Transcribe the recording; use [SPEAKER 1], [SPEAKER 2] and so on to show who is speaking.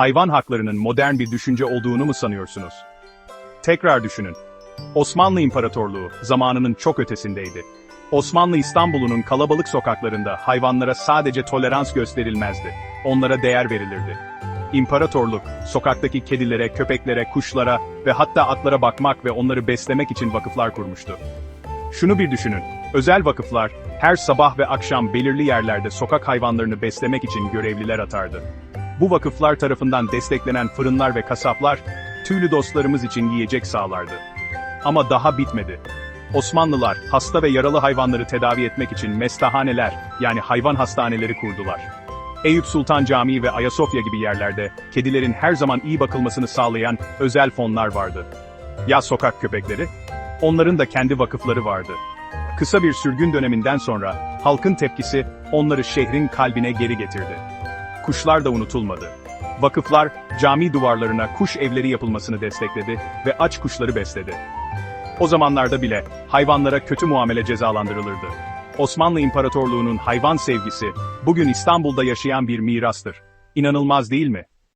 [SPEAKER 1] hayvan haklarının modern bir düşünce olduğunu mu sanıyorsunuz? Tekrar düşünün. Osmanlı İmparatorluğu zamanının çok ötesindeydi. Osmanlı İstanbul'unun kalabalık sokaklarında hayvanlara sadece tolerans gösterilmezdi. Onlara değer verilirdi. İmparatorluk, sokaktaki kedilere, köpeklere, kuşlara ve hatta atlara bakmak ve onları beslemek için vakıflar kurmuştu. Şunu bir düşünün, özel vakıflar, her sabah ve akşam belirli yerlerde sokak hayvanlarını beslemek için görevliler atardı. Bu vakıflar tarafından desteklenen fırınlar ve kasaplar, tüylü dostlarımız için yiyecek sağlardı. Ama daha bitmedi. Osmanlılar, hasta ve yaralı hayvanları tedavi etmek için mestahaneler, yani hayvan hastaneleri kurdular. Eyüp Sultan Camii ve Ayasofya gibi yerlerde, kedilerin her zaman iyi bakılmasını sağlayan özel fonlar vardı. Ya sokak köpekleri? Onların da kendi vakıfları vardı. Kısa bir sürgün döneminden sonra, halkın tepkisi, onları şehrin kalbine geri getirdi. Kuşlar da unutulmadı. Vakıflar, cami duvarlarına kuş evleri yapılmasını destekledi ve aç kuşları besledi. O zamanlarda bile hayvanlara kötü muamele cezalandırılırdı. Osmanlı İmparatorluğu'nun hayvan sevgisi, bugün İstanbul'da yaşayan bir mirastır. İnanılmaz değil mi?